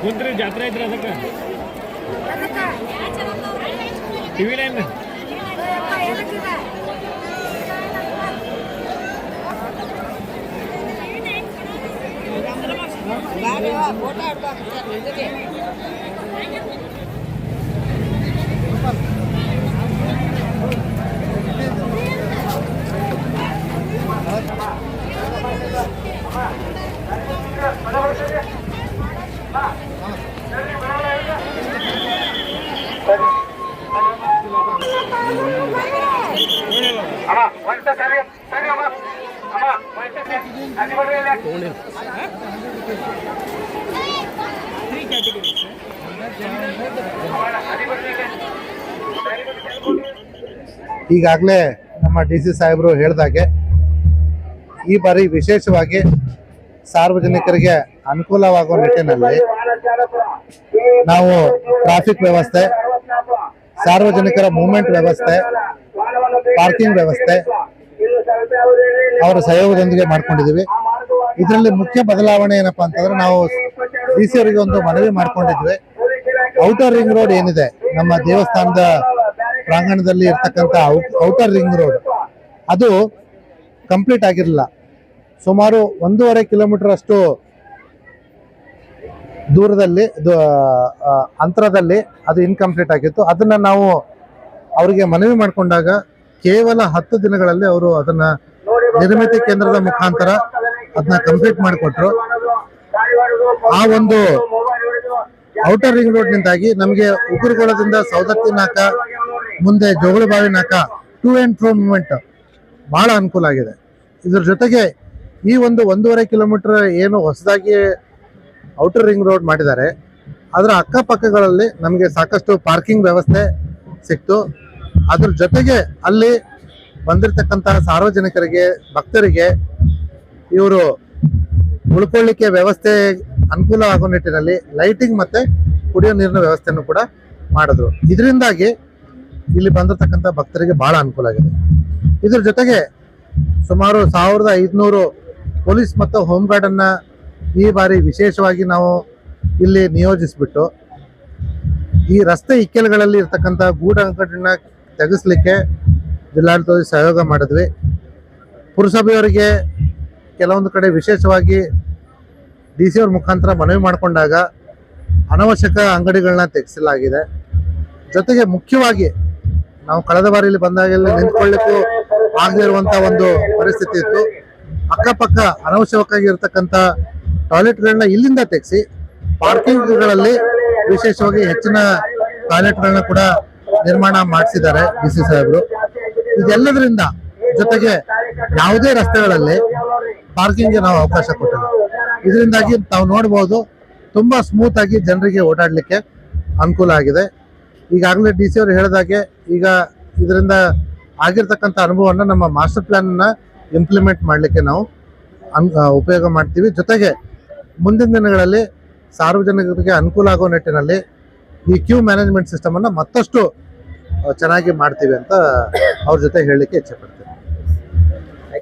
ಕುಂತ್ರಿ ಜಾತ್ರೆ ಐತ್ರಿ ಅದಕ್ಕೆ ಟಿವಿ ನೈನ್ ಅಮ್ಮ ಈಗಾಗಲೇ ನಮ್ಮ ಡಿ ಸಿ ಸಾಹೇಬರು ಹೇಳಿದಾಗೆ ಈ ಬಾರಿ ವಿಶೇಷವಾಗಿ ಸಾರ್ವಜನಿಕರಿಗೆ ಅನುಕೂಲವಾಗುವ ನಿಟ್ಟಿನಲ್ಲಿ ನಾವು ಟ್ರಾಫಿಕ್ ವ್ಯವಸ್ಥೆ ಸಾರ್ವಜನಿಕರ ಮೂವ್ಮೆಂಟ್ ವ್ಯವಸ್ಥೆ, ಪಾರ್ಕಿಂಗ್ ವ್ಯವಸ್ಥೆ ಅವರ ಸಹಯೋಗದೊಂದಿಗೆ ಮಾಡ್ಕೊಂಡಿದ್ದೀವಿ. ಇದರಲ್ಲಿ ಮುಖ್ಯ ಬದಲಾವಣೆ ಏನಪ್ಪ ಅಂತಂದ್ರೆ ನಾವು ಡಿ ಸಿ ಅವರಿಗೆ ಒಂದು ಮನವಿ ಮಾಡ್ಕೊಂಡಿದ್ವಿ. ಔಟರ್ ರಿಂಗ್ ರೋಡ್ ಏನಿದೆ, ನಮ್ಮ ದೇವಸ್ಥಾನದ ಪ್ರಾಂಗಣದಲ್ಲಿ ಇರ್ತಕ್ಕಂಥ ಔಟರ್ ರಿಂಗ್ ರೋಡ್ ಅದು ಕಂಪ್ಲೀಟ್ ಆಗಿರಲಿಲ್ಲ. ಸುಮಾರು ಒಂದೂವರೆ ಕಿಲೋಮೀಟರ್ ಅಷ್ಟು ದೂರದಲ್ಲಿ ಅಂತರದಲ್ಲಿ ಅದು ಇನ್ಕಂಪ್ಲೀಟ್ ಆಗಿತ್ತು. ಅದನ್ನು ನಾವು ಅವರಿಗೆ ಮನವಿ ಮಾಡಿಕೊಂಡಾಗ ಕೇವಲ ಹತ್ತು ದಿನಗಳಲ್ಲಿ ಅವರು ಅದನ್ನು ನಿರ್ಮಿತಿ ಕೇಂದ್ರದ ಮುಖಾಂತರ ಅದನ್ನ ಕಂಪ್ಲೀಟ್ ಮಾಡಿಕೊಟ್ರು. ಆ ಒಂದು ಔಟರ್ ರಿಂಗ್ ರೋಡ್ ನಿಂದಾಗಿ ನಮಗೆ ಉಗುರುಗೋಳದಿಂದ ಸೌದತ್ತಿ ನಾಕ, ಮುಂದೆ ಜೋಗುಳಬಾವಿ ನಾಕ ಟೂ ಅಂಡ್ ಫ್ರೋ ಮೂವ್ಮೆಂಟ್ ಬಹಳ ಅನುಕೂಲ ಆಗಿದೆ. ಇದ್ರ ಜೊತೆಗೆ ಈ ಒಂದು ಒಂದೂವರೆ ಕಿಲೋಮೀಟರ್ ಏನು ಹೊಸದಾಗಿ ಔಟರ್ ರಿಂಗ್ ರೋಡ್ ಮಾಡಿದ್ದಾರೆ. ಅದರ ಅಕ್ಕಪಕ್ಕಗಳಲ್ಲಿ ನಮಗೆ ಸಾಕಷ್ಟು ಪಾರ್ಕಿಂಗ್ ವ್ಯವಸ್ಥೆ ಸಿಕ್ತು. ಅದ್ರ ಜೊತೆಗೆ ಅಲ್ಲಿ ಬಂದಿರತಕ್ಕಂತಹ ಸಾರ್ವಜನಿಕರಿಗೆ, ಭಕ್ತರಿಗೆ ಇವರು ಉಳ್ಕೊಳ್ಳಿಕ್ಕೆ ವ್ಯವಸ್ಥೆ ಅನುಕೂಲ ಆಗೋ ನಿಟ್ಟಿನಲ್ಲಿ ಲೈಟಿಂಗ್ ಮತ್ತೆ ಕುಡಿಯೋ ನೀರಿನ ವ್ಯವಸ್ಥೆಯನ್ನು ಕೂಡ ಮಾಡಿದ್ರು. ಇದರಿಂದಾಗಿ ಇಲ್ಲಿ ಬಂದಿರತಕ್ಕಂಥ ಭಕ್ತರಿಗೆ ಬಹಳ ಅನುಕೂಲ ಆಗಿದೆ. ಇದ್ರ ಜೊತೆಗೆ ಸುಮಾರು ಸಾವಿರದ ಐದುನೂರು ಪೊಲೀಸ್ ಮತ್ತು ಹೋಮ್ ಗಾರ್ಡ್ ಅನ್ನ ಈ ಬಾರಿ ವಿಶೇಷವಾಗಿ ನಾವು ಇಲ್ಲಿ ನಿಯೋಜಿಸ್ಬಿಟ್ಟು ಈ ರಸ್ತೆ ಇಕ್ಕೆಲಗಳಲ್ಲಿ ಇರ್ತಕ್ಕಂಥ ಗೂಡಂಕಟ್ಟನ್ನ ತೆಗೆಸ್ಲಿಕ್ಕೆ ಜಿಲ್ಲಾಡಳಿತದಲ್ಲಿ ಸಹಯೋಗ ಮಾಡಿದ್ವಿ. ಪುರಸಭೆಯವರಿಗೆ ಕೆಲವೊಂದು ಕಡೆ ವಿಶೇಷವಾಗಿ ಡಿ ಸಿ ಅವ್ರ ಮುಖಾಂತರ ಮನವಿ ಮಾಡಿಕೊಂಡಾಗ ಅನವಶ್ಯಕ ಅಂಗಡಿಗಳನ್ನ ತೆಗೆಸಲಾಗಿದೆ. ಜೊತೆಗೆ ಮುಖ್ಯವಾಗಿ ನಾವು ಕಳೆದ ಬಾರಿ ಇಲ್ಲಿ ಬಂದಾಗೆಲ್ಲ ನಿಂತ್ಕೊಳ್ಳಿಕ್ಕೂ ಆಗದೇ ಒಂದು ಪರಿಸ್ಥಿತಿ ಇತ್ತು. ಅಕ್ಕಪಕ್ಕ ಅನವಶ್ಯಕವಾಗಿ ಇರತಕ್ಕಂತ ಟಾಯ್ಲೆಟ್ಗಳನ್ನ ಇಲ್ಲಿಂದ ತೆಗೆಸಿ ಪಾರ್ಕಿಂಗ್ಗಳಲ್ಲಿ ವಿಶೇಷವಾಗಿ ಹೆಚ್ಚಿನ ಟಾಯ್ಲೆಟ್ಗಳನ್ನ ಕೂಡ ನಿರ್ಮಾಣ ಮಾಡಿಸಿದ್ದಾರೆ ಡಿ ಸಿ ಸಾಹೇಬರು. ಇದೆಲ್ಲದರಿಂದ ಜೊತೆಗೆ ಯಾವುದೇ ರಸ್ತೆಗಳಲ್ಲಿ ಪಾರ್ಕಿಂಗ್ಗೆ ನಾವು ಅವಕಾಶ ಕೊಟ್ಟಿಲ್ಲ. ಇದರಿಂದಾಗಿ ತಾವು ನೋಡ್ಬೋದು ತುಂಬ ಸ್ಮೂತ್ ಆಗಿ ಜನರಿಗೆ ಓಡಾಡಲಿಕ್ಕೆ ಅನುಕೂಲ ಆಗಿದೆ. ಈಗಾಗಲೇ ಡಿ ಸಿ ಅವರು ಹೇಳಿದಾಗೆ ಈಗ ಇದರಿಂದ ಆಗಿರ್ತಕ್ಕಂಥ ಅನುಭವವನ್ನು ನಮ್ಮ ಮಾಸ್ಟರ್ ಪ್ಲ್ಯಾನನ್ನು ಇಂಪ್ಲಿಮೆಂಟ್ ಮಾಡಲಿಕ್ಕೆ ನಾವು ಉಪಯೋಗ ಮಾಡ್ತೀವಿ. ಜೊತೆಗೆ ಮುಂದಿನ ದಿನಗಳಲ್ಲಿ ಸಾರ್ವಜನಿಕರಿಗೆ ಅನುಕೂಲ ಆಗೋ ನಿಟ್ಟಿನಲ್ಲಿ ಈ ಕ್ಯೂ ಮ್ಯಾನೇಜ್ಮೆಂಟ್ ಸಿಸ್ಟಮನ್ನು ಮತ್ತಷ್ಟು ಚೆನ್ನಾಗಿ ಮಾಡ್ತೀವಿ ಅಂತ ಅವ್ರ ಜೊತೆ ಹೇಳಲಿಕ್ಕೆ ಇಚ್ಛೆ